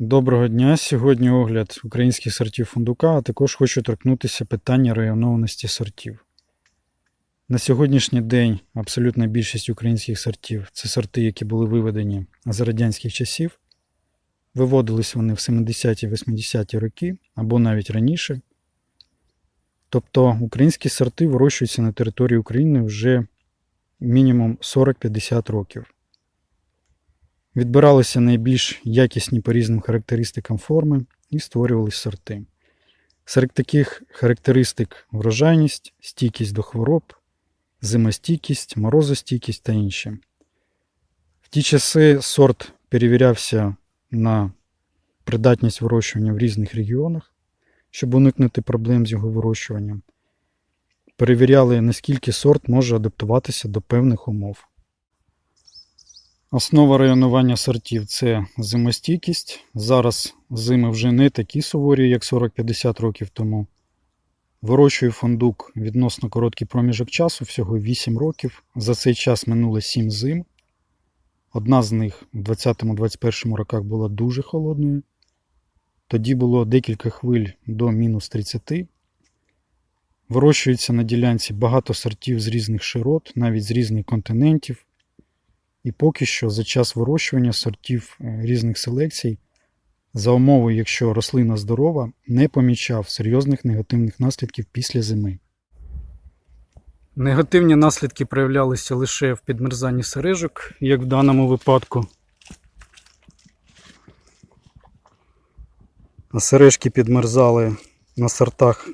Доброго дня. Сьогодні огляд українських сортів фундука, а також хочу торкнутися питання районованості сортів. На сьогоднішній день абсолютна більшість українських сортів це сорти, які були виведені з радянських часів. Виводились вони в 70-80-ті роки або навіть раніше. Тобто українські сорти вирощуються на території України вже мінімум 40-50 років. Відбиралися найбільш якісні по різним характеристикам форми і створювалися сорти. Серед таких характеристик врожайність, стійкість до хвороб, зимостійкість, морозостійкість та інші. В ті часи сорт перевірявся на придатність вирощування в різних регіонах, щоб уникнути проблем з його вирощуванням. Перевіряли, наскільки сорт може адаптуватися до певних умов. Основа районування сортів це зимостійкість. Зараз зими вже не такі суворі, як 40-50 років тому. Вирощую фундук відносно короткий проміжок часу, всього 8 років. За цей час минуло 7 зим. Одна з них в 20-21 роках була дуже холодною. Тоді було декілька хвиль до мінус 30. Вирощується на ділянці багато сортів з різних широт, навіть з різних континентів. І поки що за час вирощування сортів е, різних селекцій, за умови, якщо рослина здорова, не помічав серйозних негативних наслідків після зими. Негативні наслідки проявлялися лише в підмерзанні сережок, як в даному випадку. А сережки підмерзали на сортах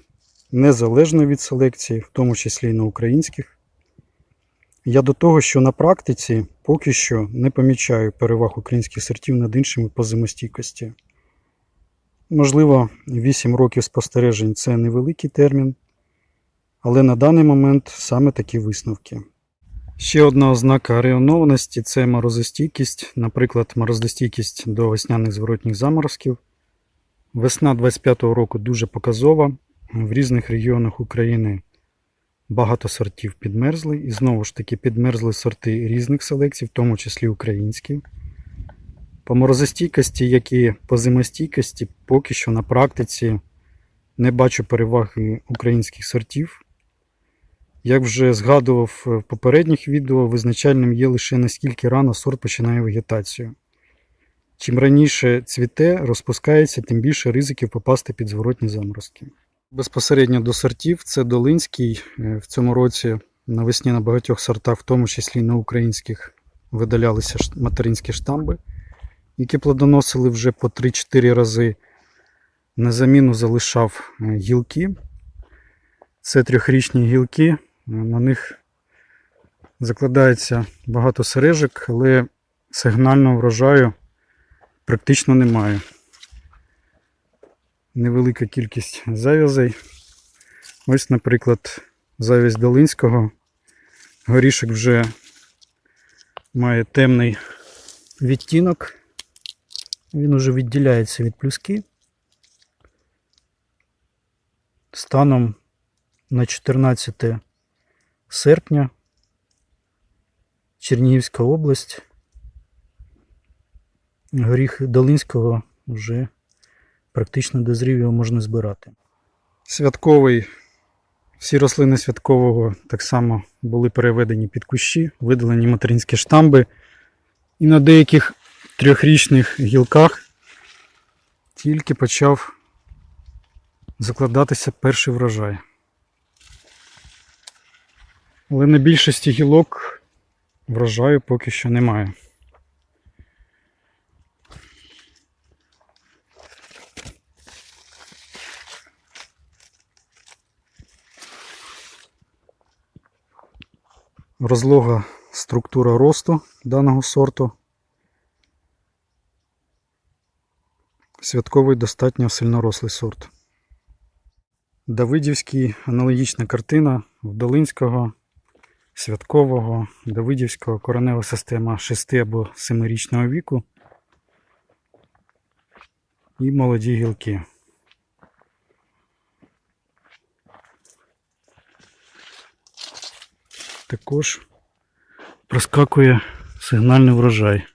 незалежно від селекції, в тому числі і на українських. Я до того, що на практиці поки що не помічаю переваг українських сортів над іншими по зимостійкості. Можливо, 8 років спостережень це невеликий термін, але на даний момент саме такі висновки. Ще одна ознака районованості це морозостійкість, наприклад, морозостійкість до весняних зворотніх заморозків. Весна 25-го року дуже показова. В різних регіонах України багато сортів підмерзли. І знову ж таки підмерзли сорти різних селекцій, в тому числі українські. По морозостійкості, як і по зимостійкості, поки що на практиці не бачу переваги українських сортів. Як вже згадував в попередніх відео, визначальним є лише наскільки рано сорт починає вегетацію. Чим раніше цвіте, розпускається, тим більше ризиків попасти під зворотні заморозки. Безпосередньо до сортів це Долинський. Е, В цьому році навесні на багатьох сортах, в тому числі на українських, видалялися материнські штамби, які плодоносили вже по 3-4 рази. На заміну залишав е, гілки. Це трьохрічні гілки. Е, На них закладається багато сережок, але сигнального врожаю практично немає невелика кількість зав'язей. Ось, наприклад, завязь Долинського. Горішок вже має темний відтінок. Він уже відділяється від плюски. Станом на 14 серпня Чернігівська область. Горіх Долинського вже практично дозрів його можна збирати. Святковий. Всі рослини святкового так само були переведені під кущі, видалені материнські штамби. І на деяких трьохрічних гілках тільки почав закладатися перший врожай. Але на більшості гілок врожаю поки що немає. Розлога структура росту даного сорту. Святковий достатньо сильнорослий сорт. Давидівський аналогічна картина в Долинського, святкового, Давидівського коренева система 6 або 7-річного віку і молоді гілки. також проскакує сигнальний врожай.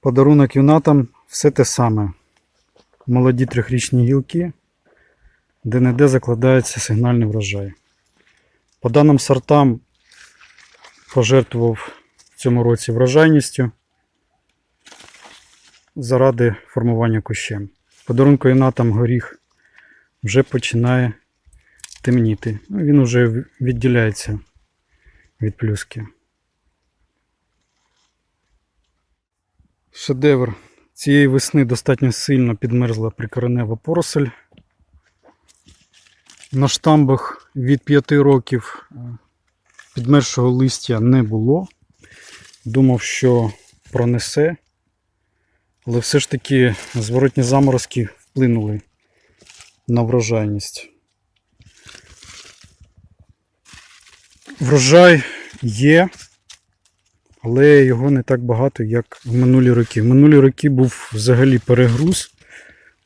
Подарунок юнатам все те саме. Молоді трьохрічні гілки, де не де закладається сигнальний врожай. По даним сортам пожертвував в цьому році врожайністю заради формування кущем. Подарунку юнатам горіх вже починає темніти. Ну, Він вже відділяється від плюски. Шедевр. Цієї весни достатньо сильно підмерзла прикоренева поросель. На штамбах від 5 років е, підмерзшого листя не було. Думав, що пронесе. Але все ж таки зворотні заморозки вплинули на врожайність. Врожай є, але його не так багато, як в минулі роки. В минулі роки був взагалі перегруз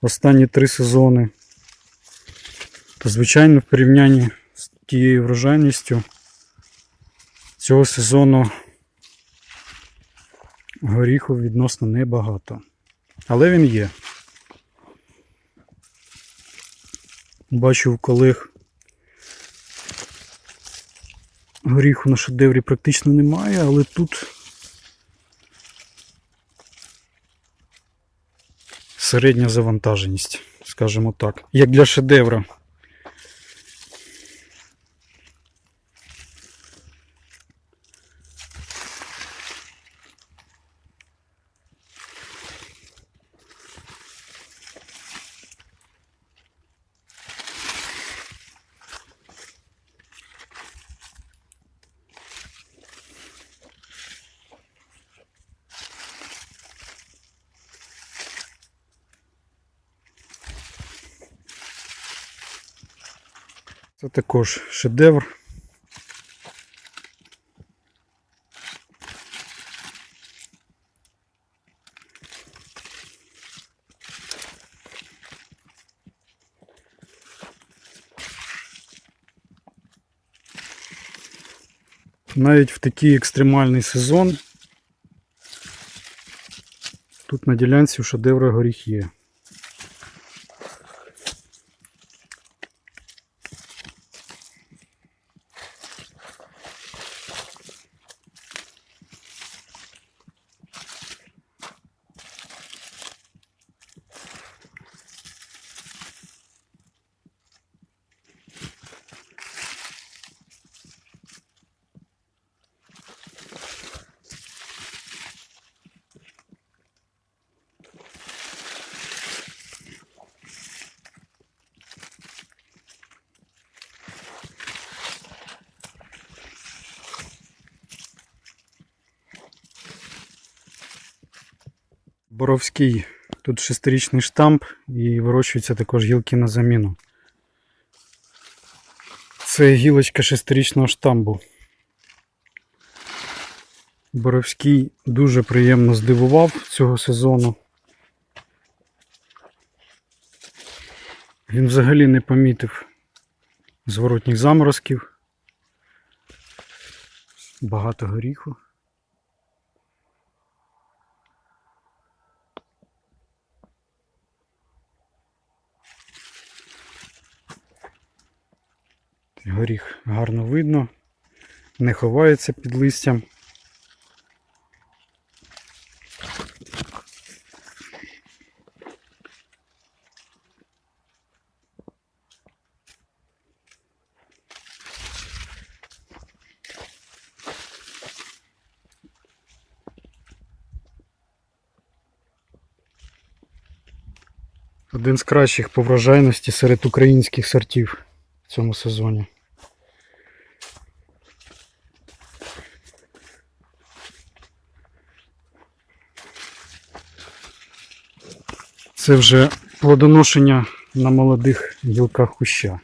останні три сезони. То, звичайно, в порівнянні з тією врожайністю цього сезону горіху відносно небагато. Але він є. Бачу в колег горіху на шедеврі практично немає, але тут середня завантаженість, скажімо так, як для шедевра. Це також шедевр. Навіть в такий екстремальний сезон тут на ділянці у шедевра горіх є. Боровський. Тут шестирічний штамп і вирощуються також гілки на заміну. Це гілочка шестирічного штамбу. Боровський дуже приємно здивував цього сезону. Він взагалі не помітив зворотніх заморозків. Багато горіху. Горіх гарно видно, не ховається під листям. Один з кращих по врожайності серед українських сортів в цьому сезоні. Це вже плодоношення на молодих гілках куща.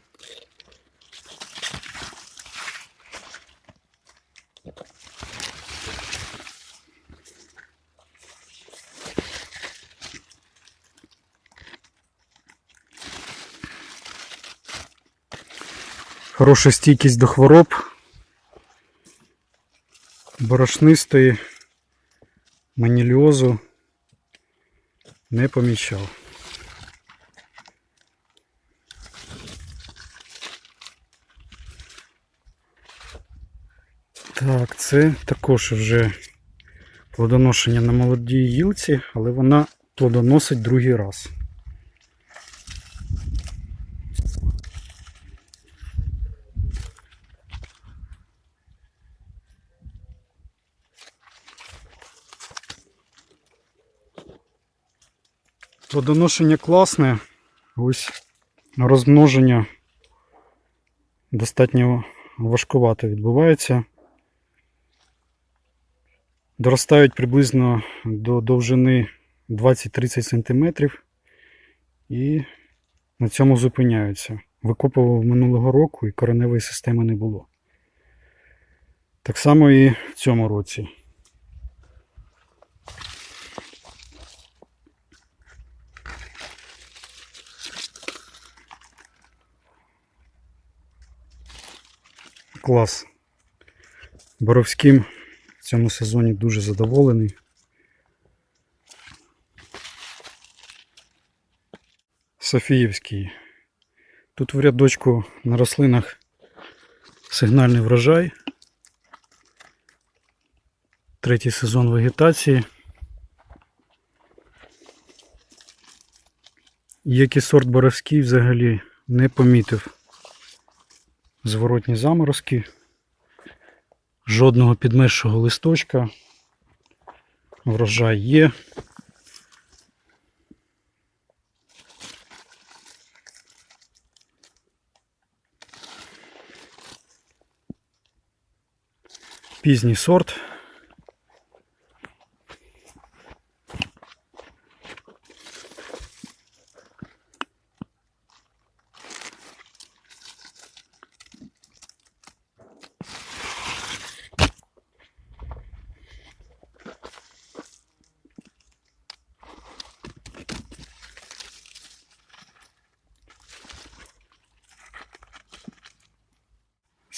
Хороша стійкість до хвороб. Борошнистої, маніліозу. не помічав. Так, це також вже плодоношення на молодій гілці, але вона плодоносить другий раз. Плодоношення класне, ось розмноження достатньо важкувато відбувається. Доростають приблизно до довжини 20-30 см і на цьому зупиняються. Викопував минулого року і кореневої системи не було. Так само і в цьому році. Клас. Боровським в цьому сезоні дуже задоволений. Софіївський. Тут в рядочку на рослинах сигнальний врожай. Третій сезон вегетації. Який сорт боровський взагалі не помітив зворотні заморозки, жодного підмершого листочка. Врожай є. Пізній сорт.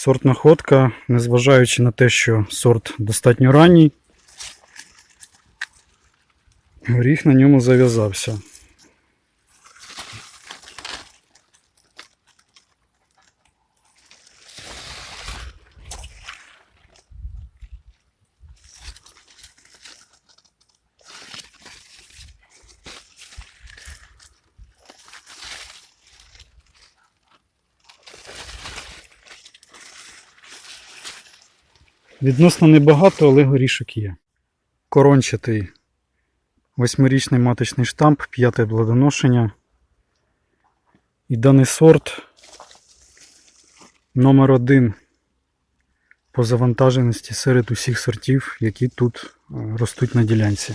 Сорт находка, незважаючи на те, що сорт достатньо ранній, горіх на ньому зав'язався. Відносно небагато, але горішок є. Корончатий восьмирічний маточний штамп, п'яте плодоношення. І даний сорт номер один по завантаженості серед усіх сортів, які тут е, ростуть на ділянці.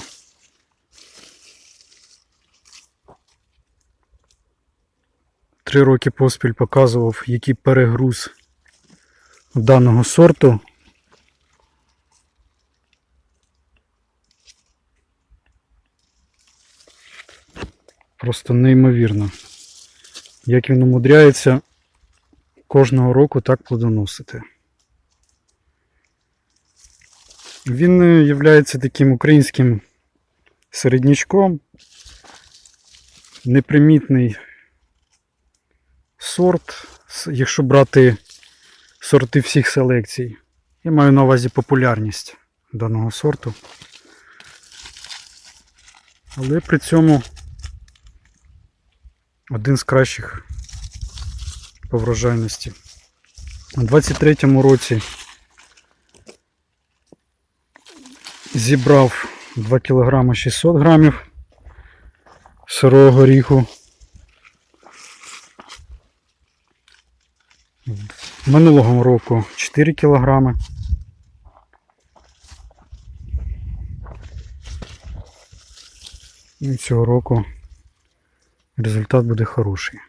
Три роки поспіль показував, який перегруз даного сорту. Просто неймовірно. Як він умудряється кожного року так плодоносити. Він є таким українським середнячком. Непримітний сорт, якщо брати сорти всіх селекцій. Я маю на увазі популярність даного сорту. Але при цьому один з кращих по врожайності. У 23-му році зібрав 2 кг 600 грамів сирого горіху. Минулого року 4 кг. І цього року результат буде хороший.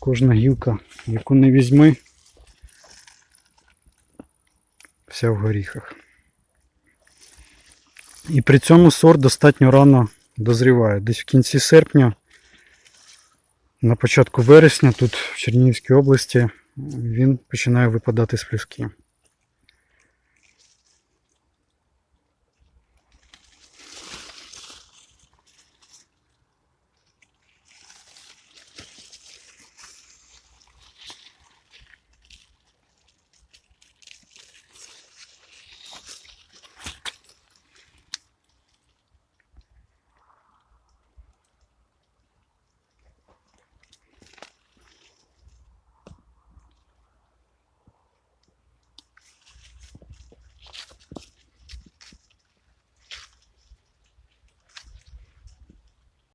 Кожна гілка, яку не візьми, вся в горіхах. І при цьому сорт достатньо рано дозріває. Десь в кінці серпня, на початку вересня, тут в Чернігівській області, він починає випадати з плюски.